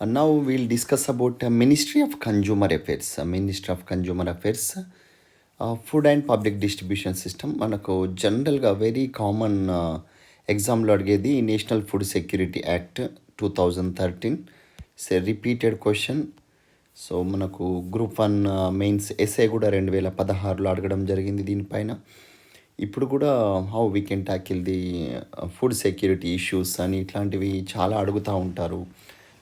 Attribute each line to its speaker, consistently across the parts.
Speaker 1: And now we'll discuss about uh, Ministry of Consumer Affairs. Uh, Ministry of Consumer Affairs, uh, food and public distribution system మనకు జనరల్గా very common ఎగ్జామ్లో అడిగేది national food security act two thousand thirteen say repeated question so మనకు group one mains SA కూడా రెండు వేల పదహారులో అడగడం జరిగింది దీనిపైన. ఇప్పుడు కూడా how we can tackle the food security issues అని ఇట్లాంటివి చాలా అడుగుతూ ఉంటారు.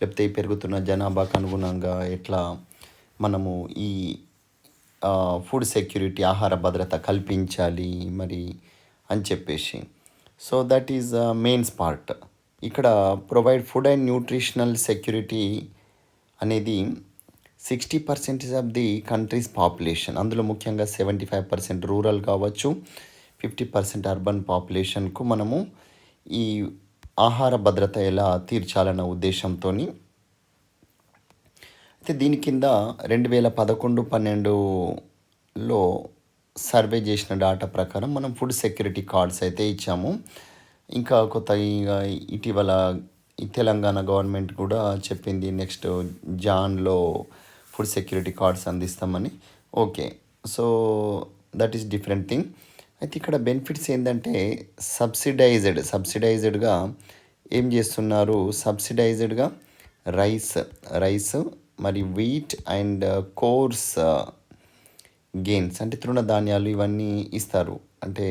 Speaker 1: లేకపోతే పెరుగుతున్న జనాభాకు అనుగుణంగా ఎట్లా మనము ఈ ఫుడ్ సెక్యూరిటీ ఆహార భద్రత కల్పించాలి మరి అని చెప్పేసి. So that is mains part ఇక్కడ provide food and nutritional security అనేది sixty percentage of the country's population అందులో ముఖ్యంగా సెవెంటీ ఫైవ్ పర్సెంట్ రూరల్ కావచ్చు ఫిఫ్టీ పర్సెంట్ అర్బన్ పాపులేషన్కు మనము ఈ ఆహార భద్రత ఎలా తీర్చాలన్న ఉద్దేశంతో అయితే దీని కింద రెండు వేల పదకొండు పన్నెండులో సర్వే చేసిన డాటా ప్రకారం మనం ఫుడ్ సెక్యూరిటీ కార్డ్స్ అయితే ఇచ్చాము. ఇంకా కొత్త ఇక ఇటీవల తెలంగాణ గవర్నమెంట్ కూడా చెప్పింది నెక్స్ట్ జాన్లో ఫుడ్ సెక్యూరిటీ కార్డ్స్ అందిస్తామని. Okay so that is different thing. అయితే ఇక్కడ బెనిఫిట్స్ ఏంటంటే సబ్సిడైజ్డ్ సబ్సిడైజ్డ్గా ఏం చేస్తున్నారు? సబ్సిడైజ్డ్గా రైస్ రైస్ మరి వీట్ అండ్ కోర్స్ గెయిన్స్ అంటే తృణధాన్యాలు ఇవన్నీ ఇస్తారు. అంటే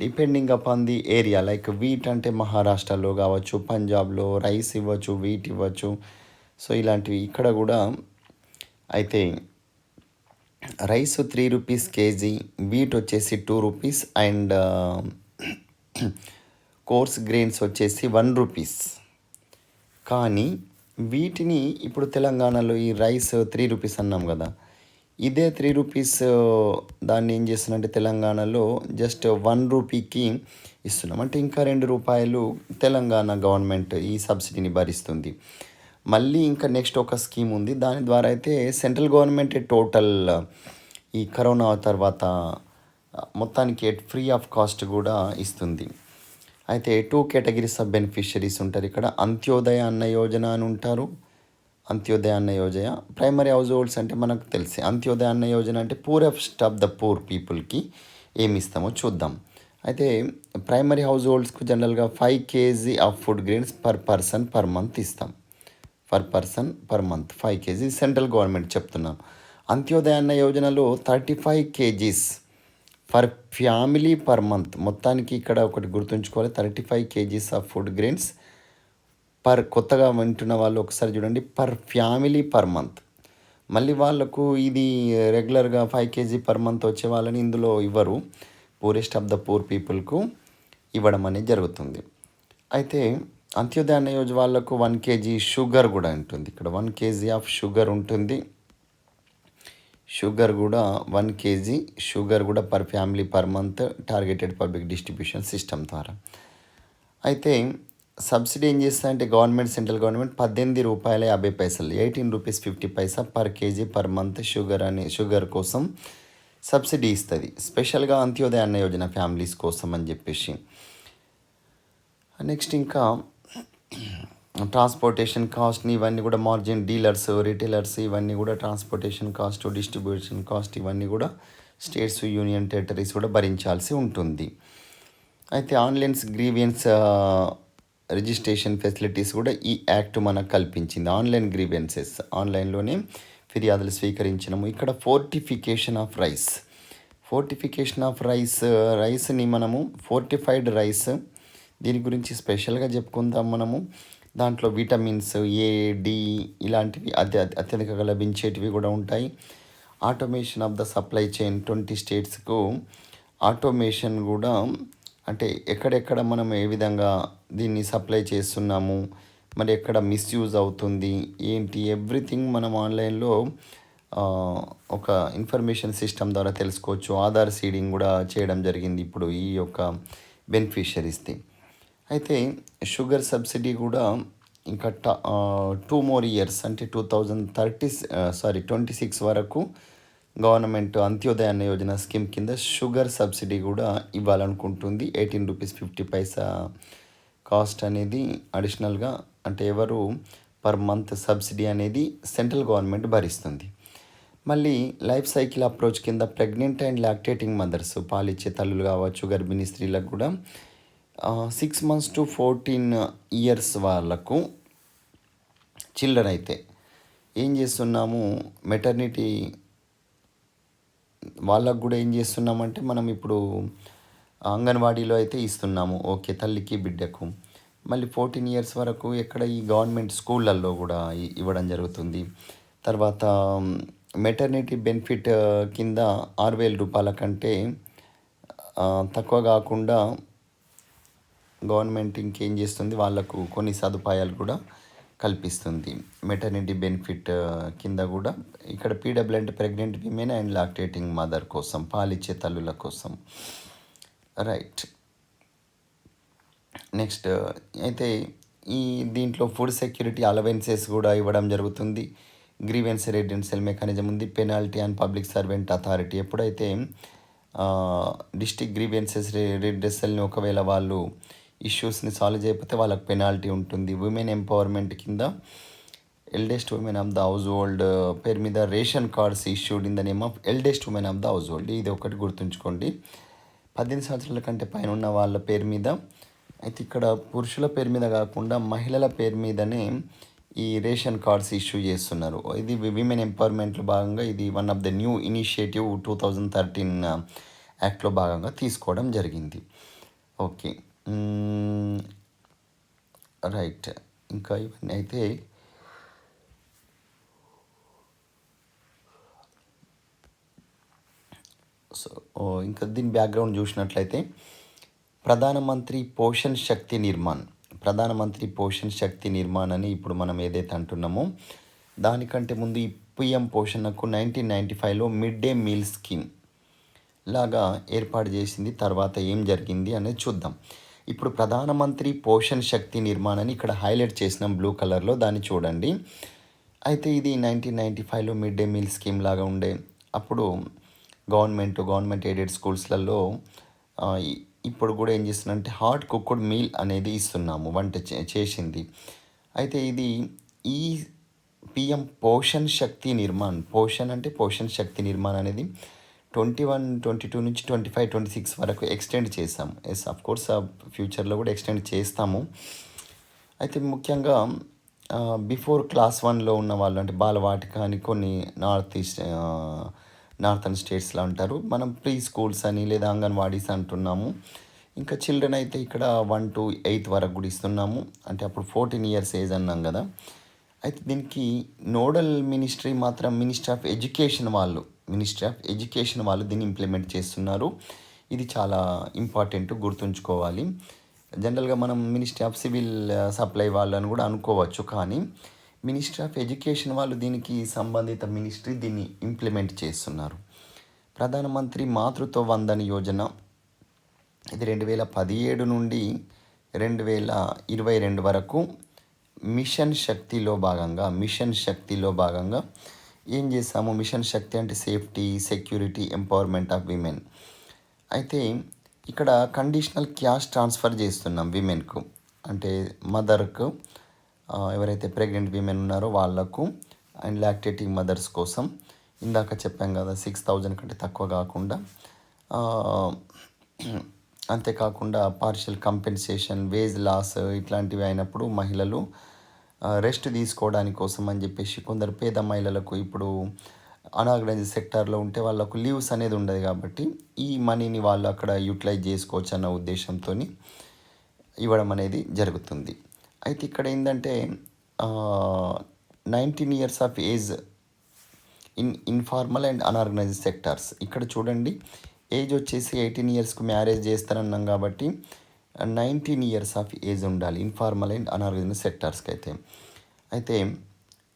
Speaker 1: depending upon the area like wheat అంటే మహారాష్ట్రలో కావచ్చు పంజాబ్లో రైస్ ఇవ్వచ్చు వీట్ ఇవ్వచ్చు. సో ఇలాంటివి ఇక్కడ కూడా అయితే rice three rupees KG wheat వచ్చేసి two rupees and coarse grains వచ్చేసి వన్ రూపీస్. కానీ వీటిని ఇప్పుడు తెలంగాణలో ఈ రైస్ త్రీ రూపీస్ అన్నాం కదా. ఇదే త్రీ రూపీస్ దాన్ని ఏం చేస్తున్నంటే తెలంగాణలో జస్ట్ వన్ రూపీకి ఇస్తున్నాం. అంటే ఇంకా రెండు రూపాయలు తెలంగాణ గవర్నమెంట్ ఈ సబ్సిడీని భరిస్తుంది. మళ్ళీ ఇంకా నెక్స్ట్ ఒక స్కీమ్ ఉంది. దాని ద్వారా అయితే సెంట్రల్ గవర్నమెంట్ టోటల్ ఈ కరోనా తర్వాత మొత్తానికి ఫ్రీ ఆఫ్ కాస్ట్ కూడా ఇస్తుంది. అయితే టూ కేటగిరీస్ ఆఫ్ బెనిఫిషరీస్ ఉంటారు ఇక్కడ. అంత్యోదయ అన్న యోజన అని ఉంటారు. Antyodaya Anna Yojana. Primary house holds అంటే మనకు తెలిసే. అంత్యోదయ అన్న యోజన అంటే పూరెస్ట్ ఆఫ్ ద పూర్ పీపుల్కి ఏమి ఇస్తామో చూద్దాం. అయితే ప్రైమరీ హౌస్ హోల్డ్స్కు జనరల్గా five KG of food grains per person per month ఇస్తాం. Per person per month five KG. Central government చెప్తున్నాం. అంత్యోదయ అన్న యోజనలో thirty five KGs for family per month. మొత్తానికి ఇక్కడ ఒకటి గుర్తుంచుకోవాలి. Thirty five KGs of food grains. Per కొత్తగా వింటున్న వాళ్ళు ఒకసారి చూడండి. Per family per month. మళ్ళీ వాళ్ళకు ఇది రెగ్యులర్గా ఫైవ్ కేజీ పర్ మంత్ వచ్చే వాళ్ళని ఇందులో ఇవ్వరు. పూరెస్ట్ ఆఫ్ ద పూర్ పీపుల్కు ఇవ్వడం అనేది జరుగుతుంది. అయితే అంత్యోదయ అన్న వాళ్ళకు వన్ కేజీ షుగర్ కూడా ఉంటుంది. ఇక్కడ వన్ కేజీ ఆఫ్ షుగర్ ఉంటుంది. షుగర్ కూడా వన్ కేజీ షుగర్ కూడా per family per month targeted public distribution system ద్వారా. అయితే సబ్సిడీ ఏం చేస్తుందంటే గవర్నమెంట్ సెంట్రల్ గవర్నమెంట్ పద్దెనిమిది రూపాయల యాభై పైసలు eighteen rupees fifty paisa per KG per month sugar అనే షుగర్ కోసం సబ్సిడీ ఇస్తుంది. స్పెషల్గా అంత్యోదయ అన్న యోజన ఫ్యామిలీస్ కోసం అని చెప్పేసి. నెక్స్ట్ ఇంకా ట్రాన్స్పోర్టేషన్ కాస్ట్ని ఇవన్నీ కూడా మార్జిన్ డీలర్స్ రిటైలర్స్ ఇవన్నీ కూడా ట్రాన్స్పోర్టేషన్ కాస్ట్ డిస్ట్రిబ్యూషన్ కాస్ట్ ఇవన్నీ కూడా స్టేట్స్ యూనియన్ టెరిటరీస్ కూడా భరించాల్సి ఉంటుంది. అయితే ఆన్లైన్స్ గ్రీవియన్స్ రిజిస్ట్రేషన్ ఫెసిలిటీస్ కూడా ఈ యాక్ట్ మనకు కల్పించింది. ఆన్లైన్ గ్రీవియన్సెస్ ఆన్లైన్లోనే ఫిర్యాదులు స్వీకరించినము. ఇక్కడ fortification of rice. Fortification of rice rice మనము ఫోర్టిఫైడ్ రైస్ దీని గురించి స్పెషల్గా చెప్పుకుందాం మనము. దాంట్లో విటమిన్స్ ఏ డి ఇలాంటివి అత్య అత్యధికంగా లభించేటివి కూడా ఉంటాయి. Automation of the supply chain twenty స్టేట్స్కు automation కూడా అంటే ఎక్కడెక్కడ మనం ఏ విధంగా దీన్ని సప్లై చేస్తున్నాము మరి ఎక్కడ మిస్యూజ్ అవుతుంది ఏంటి ఎవ్రీథింగ్ మనం ఆన్లైన్లో ఒక ఇన్ఫర్మేషన్ సిస్టమ్ ద్వారా తెలుసుకోవచ్చు. ఆధార్ సీడింగ్ కూడా చేయడం జరిగింది ఇప్పుడు ఈ యొక్క బెనిఫిషరీస్ది. అయితే షుగర్ సబ్సిడీ కూడా ఇంకా టూ మోర్ ఇయర్స్ అంటే two thousand thirty sorry twenty six వరకు గవర్నమెంట్ అంత్యోదయ అన్న యోజన స్కీమ్ కింద షుగర్ సబ్సిడీ కూడా ఇవ్వాలనుకుంటుంది. Eighteen rupees fifty paisa cost అనేది అడిషనల్గా అంటే ఎవరు పర్ మంత్ సబ్సిడీ అనేది సెంట్రల్ గవర్నమెంట్ భరిస్తుంది. మళ్ళీ లైఫ్ సైకిల్ అప్రోచ్ కింద ప్రెగ్నెంట్ అండ్ లాక్టేటింగ్ మదర్స్ పాలిచ్చే తల్లులు కావచ్చు గర్భిణీ స్త్రీలకు కూడా six months to fourteen years వాళ్ళకు చిల్డ్రన్ అయితే ఏం చేస్తున్నాము? మెటర్నిటీ వాళ్ళకు కూడా ఏం చేస్తున్నామంటే మనం ఇప్పుడు అంగన్వాడీలో అయితే ఇస్తున్నాము. ఓకే తల్లికి బిడ్డకు. మళ్ళీ ఫోర్టీన్ ఇయర్స్ వరకు ఎక్కడ ఈ గవర్నమెంట్ స్కూళ్ళల్లో కూడా ఇవ్వడం జరుగుతుంది. తర్వాత మెటర్నిటీ బెనిఫిట్ కింద ఆరు వేల రూపాయల కంటే తక్కువ కాకుండా గవర్నమెంట్ ఇంకేం చేస్తుంది? వాళ్ళకు కొన్ని సదుపాయాలు కూడా కల్పిస్తుంది. మెటర్నిటీ బెనిఫిట్ కింద కూడా. ఇక్కడ పీడబ్ల్యూ అంటే pregnant women and lactating mother కోసం పాలిచ్చే తల్లుల కోసం. రైట్ నెక్స్ట్ అయితే ఈ దీంట్లో ఫుడ్ సెక్యూరిటీ అలవెన్సెస్ కూడా ఇవ్వడం జరుగుతుంది. గ్రీవెన్స్ రెసిడెన్షియల్ మెకానిజం ఉంది. Penalty and public servant authority ఎప్పుడైతే డిస్టిక్ గ్రీవెన్సెస్ రెసిడెన్షియల్ని ఒకవేళ వాళ్ళు ఇష్యూస్ని సాల్వ్ చేయకపోతే వాళ్ళకి పెనాల్టీ ఉంటుంది. ఉమెన్ ఎంపవర్మెంట్ కింద eldest women of the household పేరు మీద ration cards issued in the name of eldest women of the household ఇది ఒకటి గుర్తుంచుకోండి. పద్దెనిమిది సంవత్సరాల కంటే పైన ఉన్న వాళ్ళ పేరు మీద అయితే ఇక్కడ పురుషుల పేరు మీద కాకుండా మహిళల పేరు మీదనే ఈ రేషన్ కార్డ్స్ ఇష్యూ చేస్తున్నారు. ఇది విమెన్ ఎంపవర్మెంట్లో భాగంగా ఇది one of the new initiative two thousand thirteen యాక్ట్లో భాగంగా తీసుకోవడం జరిగింది. Okay right. ఇంకా ఇవన్నీ అయితే సో ఇంకా దీని బ్యాక్గ్రౌండ్ చూసినట్లయితే ప్రధానమంత్రి పోషణ్ శక్తి నిర్మాణ్. ప్రధానమంత్రి పోషణ్ శక్తి నిర్మాణ్ అని ఇప్పుడు మనం ఏదైతే అంటున్నామో దానికంటే ముందు ఈ పిఎం పోషణకు నైన్టీన్ నైంటీ ఫైవ్లో మిడ్ డే మీల్ స్కీమ్ లాగా ఏర్పాటు చేసింది. తర్వాత ఏం జరిగింది అనేది చూద్దాం. ఇప్పుడు ప్రధానమంత్రి పోషణ్ శక్తి నిర్మాణాన్ని ఇక్కడ హైలైట్ చేసినాం బ్లూ కలర్లో దాన్ని చూడండి. అయితే ఇది నైన్టీన్ నైంటీ ఫైవ్లో మిడ్ డే మీల్ స్కీమ్ లాగా ఉండే. అప్పుడు గవర్నమెంట్ గవర్నమెంట్ ఎయిడెడ్ స్కూల్స్లలో ఇప్పుడు కూడా ఏం చేస్తుందంటే హాట్ కుక్డ్ మీల్ అనేది ఇస్తున్నాము వంట చే- చేసింది. అయితే ఇది ఈ పిఎం పోషణ్ శక్తి నిర్మాణ్ పోషణ్ అంటే పోషణ్ శక్తి నిర్మాణ్ అనేది ట్వంటీ వన్ ట్వంటీ టూ నుంచి ట్వంటీ ఫైవ్ ట్వంటీ సిక్స్ వరకు ఎక్స్టెండ్ చేసాం ఎస్ అఫ్ కోర్స్ ఫ్యూచర్లో కూడా ఎక్స్టెండ్ చేస్తాము. అయితే ముఖ్యంగా బిఫోర్ క్లాస్ వన్లో ఉన్న వాళ్ళు అంటే బాలవాటిక అని కొన్ని నార్త్ ఈస్ట్ నార్థన్ స్టేట్స్లో అంటారు మనం ప్రీ స్కూల్స్ అని లేదా అంగన్వాడీస్ అంటున్నాము. ఇంకా చిల్డ్రన్ అయితే ఇక్కడ వన్ టు ఎయిత్ వరకు కూడా ఇస్తున్నాము. అంటే అప్పుడు ఫోర్టీన్ ఇయర్స్ ఏజ్ అన్నాం కదా. అయితే దీనికి నోడల్ మినిస్ట్రీ మాత్రం మినిస్టర్ ఆఫ్ ఎడ్యుకేషన్ వాళ్ళు మినిస్ట్రీ ఆఫ్ ఎడ్యుకేషన్ వాళ్ళు దీన్ని ఇంప్లిమెంట్ చేస్తున్నారు. ఇది చాలా ఇంపార్టెంట్ గుర్తుంచుకోవాలి. జనరల్గా మనం మినిస్ట్రీ ఆఫ్ సివిల్ సప్లై వాళ్ళని కూడా అనుకోవచ్చు కానీ మినిస్ట్రీ ఆఫ్ ఎడ్యుకేషన్ వాళ్ళు దీనికి సంబంధిత మినిస్ట్రీ దీన్ని ఇంప్లిమెంట్ చేస్తున్నారు. ప్రధానమంత్రి మాతృత్వ వందన యోజన ఇది రెండు వేల పదిహేడు నుండి రెండు వేల ఇరవై రెండు వరకు మిషన్ శక్తిలో భాగంగా మిషన్ శక్తిలో భాగంగా ఏం చేసాము మిషన్ శక్తి అంటే safety security empowerment of women. అయితే ఇక్కడ కండిషనల్ క్యాష్ ట్రాన్స్ఫర్ చేస్తున్నాం విమెన్కు. అంటే మదర్కు ఎవరైతే ప్రెగ్నెంట్ విమెన్ ఉన్నారో వాళ్ళకు అండ్ లాక్టేటింగ్ మదర్స్ కోసం. ఇందాక చెప్పాం కదా సిక్స్ థౌజండ్ కంటే తక్కువ కాకుండా అంతేకాకుండా పార్షియల్ కంపెన్సేషన్ వేజ్ లాస్ ఇట్లాంటివి అయినప్పుడు మహిళలు రెస్ట్ తీసుకోవడానికి కోసం అని చెప్పేసి కొందరు పేద మహిళలకు ఇప్పుడు అనార్గనైజ్ సెక్టార్లో ఉంటే వాళ్ళకు లీవ్స్ అనేది ఉండదు కాబట్టి ఈ మనీని వాళ్ళు అక్కడ యూటిలైజ్ చేసుకోవచ్చు అన్న ఉద్దేశంతో ఇవ్వడం అనేది జరుగుతుంది. అయితే ఇక్కడ ఏంటంటే nineteen years of age in informal and unorganised sectors. ఇక్కడ చూడండి ఏజ్ వచ్చేసి ఎయిటీన్ ఇయర్స్కి మ్యారేజ్ చేస్తారన్నాం కాబట్టి నైన్టీన్ ఇయర్స్ ఆఫ్ ఏజ్ ఉండాలి. ఇన్ఫార్మల్ అండ్ అన్ఆర్గనైజ్డ్ సెక్టార్స్కి అయితే. అయితే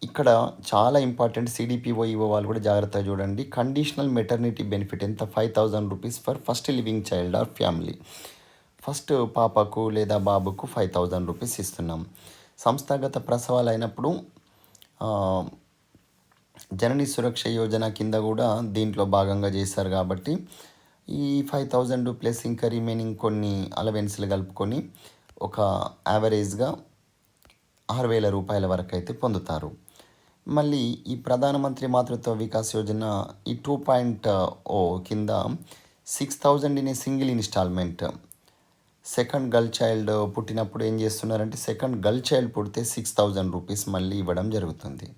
Speaker 1: ఇక్కడ చాలా ఇంపార్టెంట్ సిడిపిఓ ఇవో వాళ్ళు కూడా జాగ్రత్తగా చూడండి. కండిషనల్ మెటర్నిటీ బెనిఫిట్ ఎంత? Five thousand rupees for first living child or family first పాపకు లేదా బాబుకు ఫైవ్ థౌజండ్ రూపీస్ ఇస్తున్నాం. సంస్థాగత ప్రసవాలు అయినప్పుడు జనని సురక్ష యోజన కింద కూడా దీంట్లో భాగంగా చేశారు కాబట్టి ఈ ఫైవ్ థౌజండ్ ప్లస్ ఇంకా రిమైనింగ్ కొన్ని అలవెన్స్లు కలుపుకొని ఒక యావరేజ్గా ఆరు వేల రూపాయల వరకు అయితే పొందుతారు. మళ్ళీ ఈ ప్రధానమంత్రి మాతృత్వ వికాస్ యోజన ఈ టూ పాయింట్ ఓ కింద six thousand in a single instalment second girl child పుట్టినప్పుడు ఏం చేస్తున్నారంటే సెకండ్ గర్ల్ చైల్డ్ పుడితే సిక్స్ థౌజండ్ రూపీస్ మళ్ళీ ఇవ్వడం జరుగుతుంది.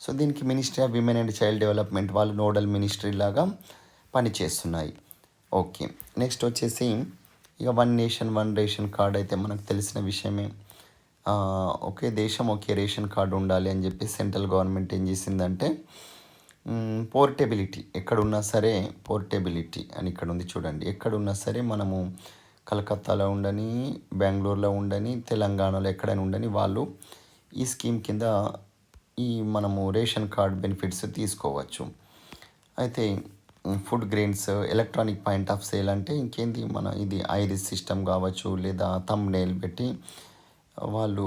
Speaker 1: సో దీనికి ministry of women and child development వాళ్ళు నోడల్ మినిస్ట్రీ లాగా పనిచేస్తున్నాయి. ఓకే. నెక్స్ట్ వచ్చేసి ఇక one nation one ration card అయితే మనకు తెలిసిన విషయమే. ఒకే దేశం ఒకే రేషన్ కార్డు ఉండాలి అని చెప్పి సెంట్రల్ గవర్నమెంట్ ఏం చేసిందంటే పోర్టబిలిటీ ఎక్కడున్నా సరే పోర్టబిలిటీ అని ఇక్కడ ఉంది చూడండి. ఎక్కడున్నా సరే మనము కలకత్తాలో ఉండని బెంగళూరులో ఉండని తెలంగాణలో ఎక్కడైనా ఉండని వాళ్ళు ఈ స్కీమ్ కింద ఈ మనము రేషన్ కార్డ్ బెనిఫిట్స్ తీసుకోవచ్చు. అయితే food grains electronic point of sale అంటే ఇంకేంది? మన ఇది ఐరిస్ సిస్టమ్ కావచ్చు లేదా తమ్ నెయిల్ పెట్టి వాళ్ళు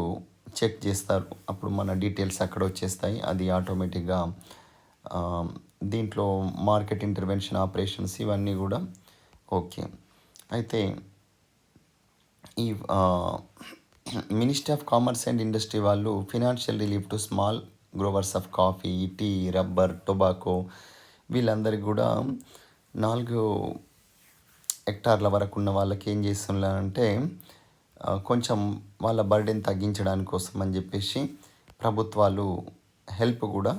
Speaker 1: చెక్ చేస్తారు. అప్పుడు మన డీటెయిల్స్ అక్కడ వచ్చేస్తాయి. అది ఆటోమేటిక్గా దీంట్లో మార్కెట్ ఇంటర్వెన్షన్ ఆపరేషన్స్ ఇవన్నీ కూడా ఓకే. అయితే ఈ ministry of commerce and industry వాళ్ళు financial relief to small growers of coffee tea rubber tobacco వీళ్ళందరికీ కూడా నాలుగు హెక్టార్ల వరకు ఉన్న వాళ్ళకి ఏం చేస్తున్నారంటే కొంచెం వాళ్ళ బర్డెన్ తగ్గించడానికి కోసం అని చెప్పేసి ప్రభుత్వాలు హెల్ప్ కూడా